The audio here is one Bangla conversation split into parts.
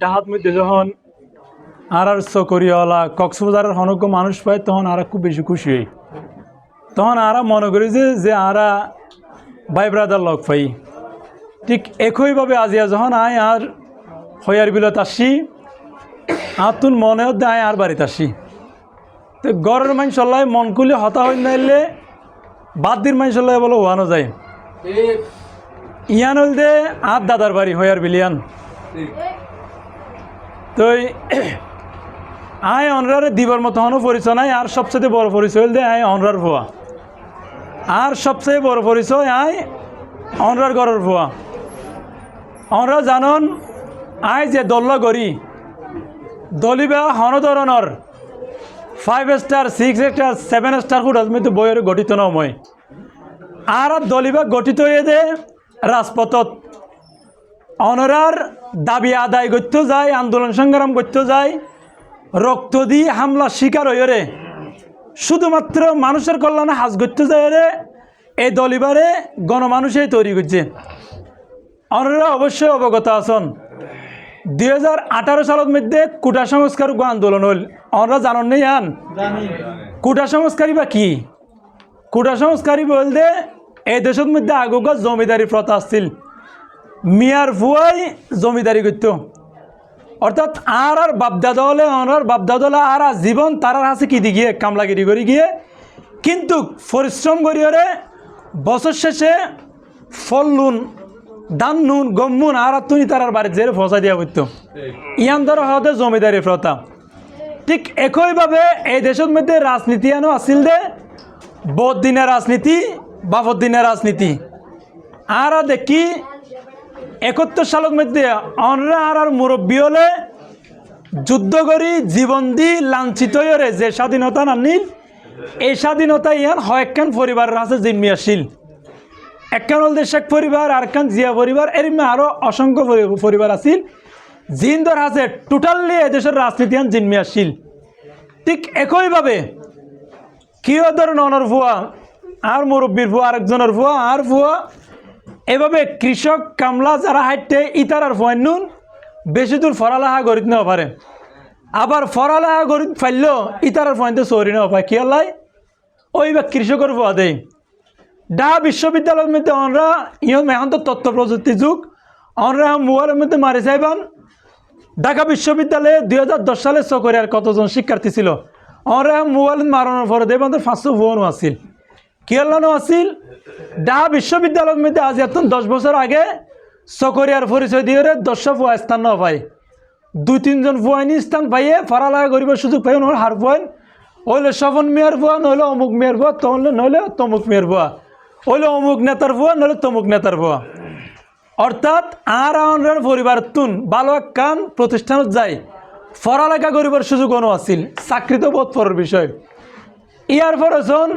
ডাহাত মধ্যে যখন আর আর চকরিওয়ালা কক্সবাজারের হনজ্ঞ মানুষ পায় তখন আর খুব বেশি খুশি হই তখন আরা মনে করি যে যে আরা ভাই ব্রাদার লগ পাই ঠিক একইভাবে আজিয়া যখন আয় আর হয়ার বিলত আসি আতুন মনে হতে আয় আর বাড়িতে আসি। তো গড়ের মানুষ চল্লাই মন খুলে হতা হই নাইলে বাদ দিন মানুষ চল্লাই বলে ওয়ানো যায়। ইয়ান হল দে আর দাদার বাড়ি হয়ার বিলিয়ান। তো আয় অনরারে দিবার মতো হনো পরিচয় নাই, আর সবচেয়ে বড় পরিচয় হল দে, আয় অনরার ভুয়া। আর সবচেয়ে বড় পরিচয়, আয় অনরার ঘরের ভুয়া। অনরা জানন, আয় যে দল্লা গড়ি দলিবা হন ধরনের five star six star seven star food Azmi বইয়ের গঠিত নময় আর দলিবা গঠিত হয়ে দে রাজপথত। অনরার দাবি আদায় করতে যায় আন্দোলন সংগ্রাম করতে যায় রক্ত দিয়ে হামলা শিকার হয়ে রে। শুধুমাত্র মানুষের কল্যাণে হাজ করতে যায় রে এই দলিবারে গণমানুষই তৈরি করছে। অনরা অবশ্যই অবগত আছেন দুই হাজার আঠারো সালের মধ্যে কুটা সংস্কার আন্দোলন হল। আমরা জানন নেই আন? কুটা সংস্কারী বা কি? কুটা সংস্কারী বলতে এই দেশের মধ্যে আগেকার জমিদারি প্রথা আসছিল মিয়ার ফুয়াই জমিদারি করত। অর্থাৎ আর আর বাপদাদা হলে আর বাপদাদা হলে আর আর জীবন তারার হাসে কি দি গিয়ে, কামলাগিরি করে গিয়ে। কিন্তু পরিশ্রম করিয়ে বছর শেষে ফল নুন, ধান নুন, গম নুন, আর তুমি তারার বাড়িতে যে ফসা দিয়া করতো। ইয়ান ধরো হতে জমিদারি প্রথা। ঠিক একইভাবে এই দেশের মধ্যে রাজনীতি আনো আসিল দে বহুত দিনের রাজনীতি বাবদ দিনের রাজনীতি আর দেখি একাত্তর সালের মধ্যে অনরা আর আর মুরব্বী হলে যুদ্ধ করি, জীবন দি, লাঞ্ছিত যে স্বাধীনতা না নানিল এই স্বাধীনতা ইয়ান হয়েকখান পরিবারের আছে জিম্মি আসিল। একখান হল শেখ পরিবার আর একখান জিয়া পরিবার, এরমে আরও অসংখ্য পরি- পরিবার আছিল জিন্দর আছে টোটালি এদেশের রাজনীতি আন জিম্মি আসিল। ঠিক একইভাবে কিয় ধরুন অনর ভুয়া, আর মুরব্বীর ভুয়া, আরেকজনের ভুয়া, আর ভুয়া এভাবে কৃষক, কামলা যারা হাইটে ইতারার ফয়নুন বেশি দূর ফরালাহা গরিত নেওয়া পারে। আবার ফরালাহা গরিত ফাইলেও ইতারার ফয়নতে চৌরি নেওয়া পায়। কি হলাই ওই বা কৃষকের ভুয়া দেয় ঢাকা বিশ্ববিদ্যালয়ের মধ্যে আমরা ইহন এখন তো তথ্য প্রযুক্তি যুগ আমরা মোবাইলের মধ্যে মারি চাইবান ঢাকা বিশ্ববিদ্যালয়ে দুই হাজার দশ সালে চকরিয়ার কতজন শিক্ষার্থী ছিল? আমরা মোবাইল মারানোর পরে দেখবেন পাঁচশো ভুয়নও আছিল। কেরলানো আছিল ঢাকা বিশ্ববিদ্যালয়ের মধ্যে আজ এত দশ বছর আগে চকরিয়ার পরিচয় দিয়ে রে দশটা ভুয়া স্থান না পায়। দুই, তিনজন ভুয়াইনি স্থান পাইয়ে ফারালাগা গরিবের সুযোগ পাই নহলে হার ভুয়াইন হইলে স্বপন মেয়ের ভুয়া নহলে অমুক মেয়ের ভুয়া, তহলে নহলে তমুক মেয়ের ভুয়া। হইলে অমুক নেতার ভুয়া নহলে তমুক নেতার ভুয়া। অর্থাৎ আর আমার পরিবার তুন ভালো কান প্রতিষ্ঠানত যায়। পড়ালেখা করিবার সুযোগ অনু আছিল চাকরিত বোধ পরের বিষয়। ইয়ার পরজন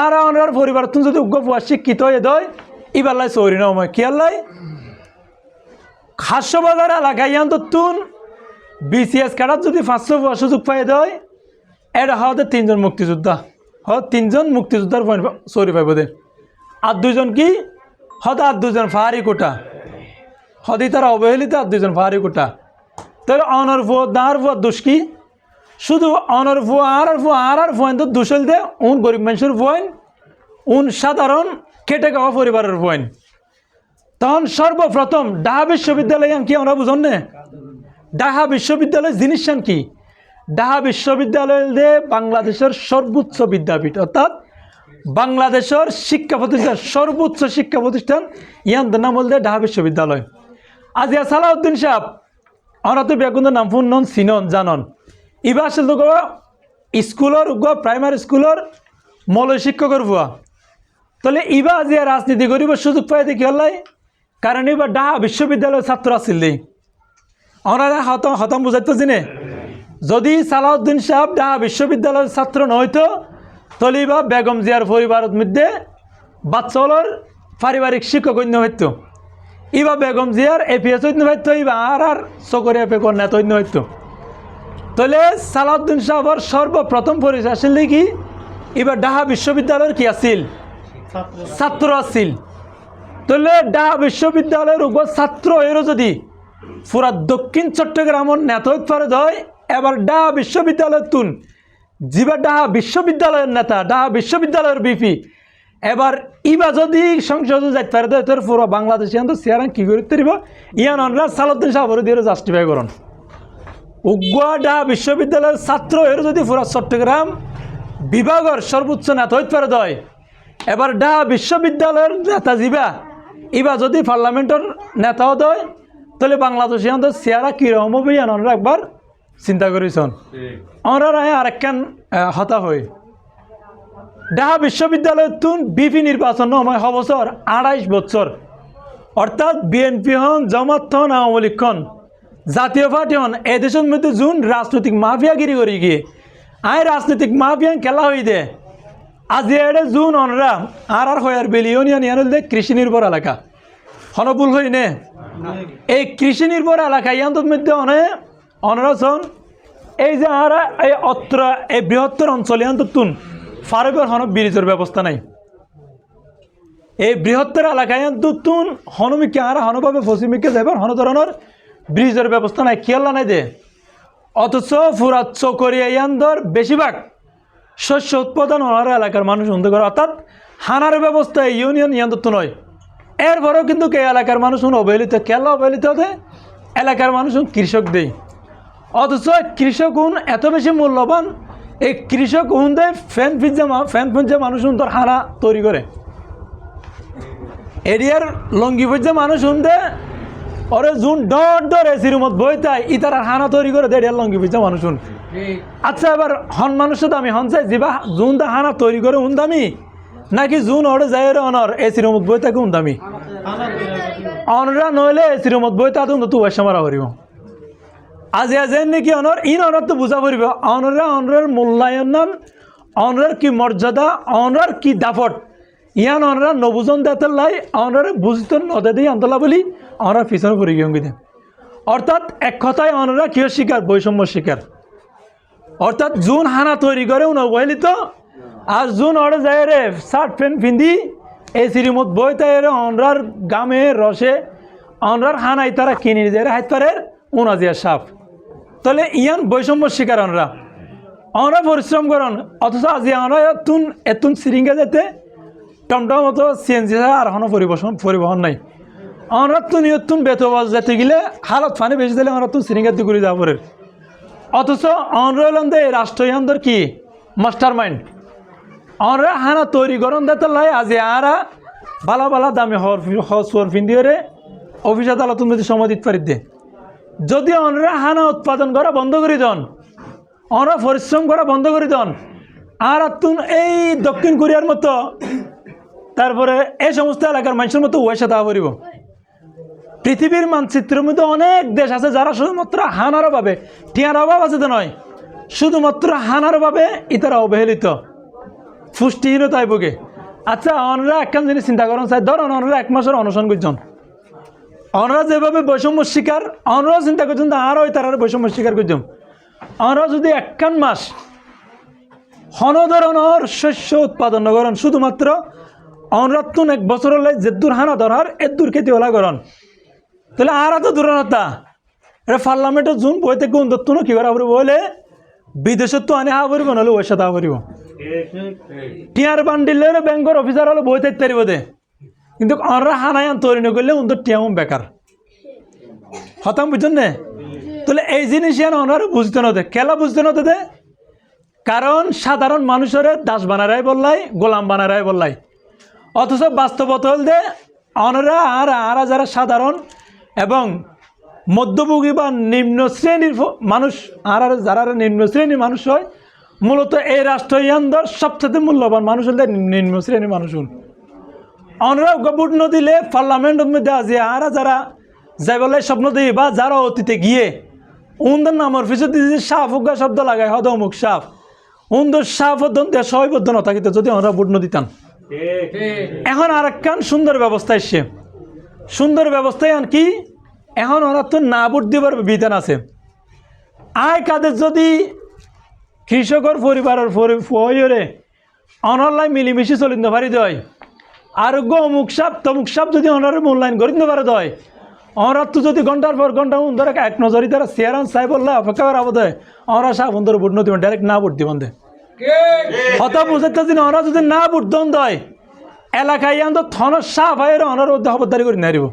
আর আমার পরিবার তুন যদি উগ্র পুয়া শিক্ষিত হয়ে দয় ইবাল্লাই চৌরি নয় কি আল্লাই হাস্যবাজার এলাকায় ইয়ান তো তুন বিসিএস কাটার যদি পাঁচশো পুয়া সুযোগ পাই দেয় এটা হওয়াতে তিনজন মুক্তিযোদ্ধা। হ তিনজন মুক্তিযোদ্ধার পয়েন্ট চৌরি পাইব দে। আর দুজন কি? হদ আর দুজন ফাহারি কোটা। হদি তারা অবহেলিত আর দুজন ফাহারি কোটা। তাহলে অনর ফুয়া দাঁড় ফুয়া দোষ কি? শুধু অনর ফুয়া আর আর ফুয়া আর আর ফুয়াইন তো দুশল দে। উন গরিব মানুষের ফুয়াইন উন সাধারণ খেটে খাওয়া পরিবারের ফুয়াইন তখন সর্বপ্রথম ডাহা বিশ্ববিদ্যালয় কি আমরা বুঝন নে? ডাহা বিশ্ববিদ্যালয় জিনিস কি? ডাহা বিশ্ববিদ্যালয় দে বাংলাদেশের সর্বোচ্চ বিদ্যাপীঠ, অর্থাৎ বাংলাদেশের শিক্ষা প্রতিষ্ঠান, সর্বোচ্চ শিক্ষা প্রতিষ্ঠান ইয়ান নাম বলতে ঢাকা বিশ্ববিদ্যালয়। আজ ইয়া সালাউদ্দিন সাহেব আমরা তো বেগুনের নাম ফোন নন চিনন, জানন। ইবা আছিল স্কুলৰ গো প্ৰাইমাৰী স্কুলৰ মলয় শিক্ষকৰ ভুৱা। তাহলে ইবা আর রাজনীতি করিব সুযোগ পাই দেখি হলাই কারণ এবার ডাহা বিশ্ববিদ্যালয়ের ছাত্র দেই। ওনারা হতম হতম বুঝাইতো জিনে। যদি সালাউদ্দিন সাহেব ডাহা বিশ্ববিদ্যালয়ের ছাত্র নয়তো তাহলে বা বেগম জিয়ার পরিবারের মধ্যে বাচ্চাগুলোর পারিবারিক শিক্ষক অন্য হইতো ইবা বেগম জিয়ার এপিএস অন্য হইতো ইবা আর আর চকরি এপে নেতা অন্য হইতো তাহলে সালাউদ্দিন সাহেবর সর্বপ্রথম পরিচয় আসছিল কি এবার ডাহা বিশ্ববিদ্যালয়ের কি আছিল? ছাত্র আছিল। তাহলে ডাহা বিশ্ববিদ্যালয়ের উপর ছাত্র এরও যদি পুরা দক্ষিণ চট্টগ্রামের নেতা পারে দয় এবার ডাহা বিশ্ববিদ্যালয়ের তুন। যিবা ডাহা বিশ্ববিদ্যালয়ের নেতা ডাহা বিশ্ববিদ্যালয়ের বিপি এবার ইবা যদি সংসদে যাইতে পারে পুরো বাংলাদেশে চেয়ারান কি করতে পারিব? ইয়ান অনরা সালুদ্দিন সাহর দিয়ে জাস্টিফাই করুন। উগুয়া ডাহা বিশ্ববিদ্যালয়ের ছাত্র এর যদি পুরা চট্টগ্রাম বিভাগের সর্বোচ্চ নেতা হইতে পারে দয়। এবার ডাহা বিশ্ববিদ্যালয়ের নেতা যিবা ইবা যদি পার্লামেন্টের নেতাও দয় তাহলে বাংলাদেশে আমাদের চেয়ারা কীরকম হবে অনরা একবার চিন্তা করেছেন। আমরা রায় আরেকখান হতা হই ঢাকা বিশ্ববিদ্যালয়ের তুন বিপি নির্বাচন সময় হবছর আড়াইশ বছর। অর্থাৎ বিএনপি হন জামাত হন আওয়ামী লীগ হন। জাতীয় পার্টি হন এদেশের মধ্যে যোন রাজনৈতিক মাফিয়াগিরি করি গিয়ে আয় রাজনৈতিক মাফিয়ান খেলা হই দে। আজি এড়ে জুন অনরা আর আর হয়ার বেলি ইউনিয়ন ইয়ান দে কৃষি নির্ভর এলাকা। হনবুল হই নে? এই কৃষি নির্ভর এলাকা ইয়ান্তর মধ্যে অনে অনরাসন এই যে আর এই অত্র, এই বৃহত্তর অঞ্চল ইয়ান্তর তুন ফারবের হন ব্রিজের ব্যবস্থা নাই। এই বৃহত্তর এলাকায় তুন হনুমিকে আর হনভাবে পশ্চিমিকে যাবার হন ধরনের ব্রিজের ব্যবস্থা নাই খেয়াল্লা নাই দে? অথচ ফুরাত চকরিয়া ইয়ান্দর বেশিরভাগ শস্য উৎপাদন হওয়ার এলাকার মানুষ উন্নত করে, অর্থাৎ হানার ব্যবস্থা ইউনিয়ন ইয়ান্তর তো নয়। এরপরেও কিন্তু এই এলাকার মানুষ অবহেলিত কেলা অবহেলিত হতে এলাকার মানুষ কৃষক দেয় অথচ কৃষক উন এত বেশি মূল্যবান, এই কৃষক উন দেয় ফ্যান ফিজা ফ্যান ফিজা মানুষ তোর হানা তৈরি করে। এরিয়ার লঙ্গি ফিজা মানুষ উন দে ওরে জুন ডর ডর এসির মত বইতাই ইতার হানা তৈরি করে এরিয়ার লঙ্গি ফিজা মানুষ আচ্ছা এবার হন মানুষের দামি হন চাই যিবা জুন দা হানা তৈরি করে উন দামি? নাকি জুন ওরে যায় রে অনর এসির মত বই থাকে উন দামি? অনরা নইলে এসির মত বই তা তো পয়সা মারা করিব। আজি আজি নাকি অনর? ইন অনর তো বুঝা পড়িব অনরা অনরের মূল্যায়ন নাম অনরের কি মর্যাদা অনরার কি দাফট? ইয়ান অনরা নবুজন দেতের লাই অনরে বুঝতে নদে দিয়ে আন্তলা বলি অনরা পিছনে পড়ে গিয়ে অর্থাৎ এক কথায় অনরা কিয় শিকার? বৈষম্য শিকার। অর্থাৎ জুন হানা তৈরি করে অবহেলিত, আর জুন অড়ে যায় রে শার্ট প্যান্ট পিন্ধি, এই সিরিমত বই তাই রে অনরার গামে রসে অনরার হানাই তারা কিনে যায় রে হাইত পারে উনাজিয়া সাপ। তাহলে ইয়ান বৈষম্য শিকার অনরা অনরা পরিশ্রম করেন, অথচ আজি আমরা এতুন এতুন সিরিঙ্গা যেতে টমটম মতো সিএনজি ছাড়া আর হনো পরিবহন পরিবহন নাই। আমরা তুন ইয়তুন বেতবাজ যেতে গেলে হালত ফানি বেশি দিলে আমরা তুন সিরিঙ্গার ঘুরে যাওয়া পরে অথচ অনরলন্দে রাষ্ট্রীয়ন্দর কি? মাস্টার মাইন্ড অনরা হানা তৈরি করন দেতে লাই আজি আরা বালা বালা দামে হর হর ফিন্দিও রে অফিস আদালত যদি সময় দিতে পারি দে। যদি অনরা হানা উৎপাদন করা বন্ধ করে দেন অনরা পরিশ্রম করা বন্ধ করে দন আর এই দক্ষিণ কোরিয়ার মতো তারপরে এই সমস্ত এলাকার মানুষের মতো ওয়েসা দেওয়া করিব। পৃথিবীর মানচিত্রের মধ্যে অনেক দেশ আছে যারা শুধুমাত্র হানার অভাবে, টিয়ার অভাব আছে তো নয়, শুধুমাত্র হানার অভাবে ইতারা অবহেলিত। পুষ্টিহীনতায় ভোগে আচ্ছা অনরা একখান জিনিস চিন্তা করেন চাই ধরুন অনরা এক মাসের অনশন করছেন। অনরা যেভাবে বৈষম্য শিকার অনরাও চিন্তা করছেন আরও তারা বৈষম্য শিকার করছেন। অনরা যদি একখান মাস হন ধরনের শস্য উৎপাদন করেন, শুধুমাত্র অনরাত্তুন এক বছর হলে যে দূর হানা ধরার এর দূর খেতে ওলা করেন তাহলে আর এত দূরতা এটা পার্লামেন্টের জুন বইতে কোন দত্ত কি করা পড়ব বলে বিদেশত তো আনি হা পড়ব নহলে ওই সাথে হা পড়ব টিয়ার বান্ডিলের ব্যাংকের অফিসার হলে বই থাকতে পারিব দে। কিন্তু অনরা হানায়ান তৈরি নকরলে উন তো টিয়াম বেকার হতাম বুঝছেন নে তাহলে এই জিনিস অনারা বুঝতে নতে খেলা বুঝতে নতে দে? কারণ সাধারণ মানুষের দাস বানারাই বললাই, গোলাম বানারাই বললাই। অথচ বাস্তবত হল দে অনরা আর আরা যারা সাধারণ এবং মধ্যভোগী বা নিম্ন শ্রেণির মানুষ, আর আর যারা নিম্ন শ্রেণির মানুষ হয়, মূলত এই রাষ্ট্র ইয়ান্দর সবচেয়ে মূল্যবান মানুষ হলে নিম্ন শ্রেণির মানুষ হন। অনরা ভোট ন দিলে পার্লামেন্টের মধ্যে আজি আর যারা যাই বলে স্বপ্ন দিই বা যারা অতীতে গিয়ে উনদের নামের পিছনে দিয়ে সাফ উগা শব্দ লাগায় হদ অমুক সাফ। উনদের সাফ দেশ হইবদ্ধ ন থাকিতে যদি আমরা ভোট ন দিতাম এখন আর একখান সুন্দর ব্যবস্থা এসছে। সুন্দর ব্যবস্থায় কি? এখন ওরা তো না ভোট দিবার বিধান আছে। আয় কাদের যদি কৃষকর পরিবারের ফয়রে অনলাইন মিলিমিশি চলিতে পারি দয় আর গো অমুক সাপ তমুক সাপ যদি অনারে মূল্যায়ন করে দিতে পারে দয় অনরা তো যদি ঘণ্টার পর ঘণ্টা উন ধরে এক নজরি তারা চেয়ারান বললে অপেক্ষা করা বোধ হয় অনরা সাহ বন্ধুর ভোট নদী ডাইরেক্ট না ভোট দিবেন দে কথা যদি দিন যদি না বুট দেয়। এলাকায় আন্দো থন সাহ ভাইয়ের অনার হবদারি করে নারিব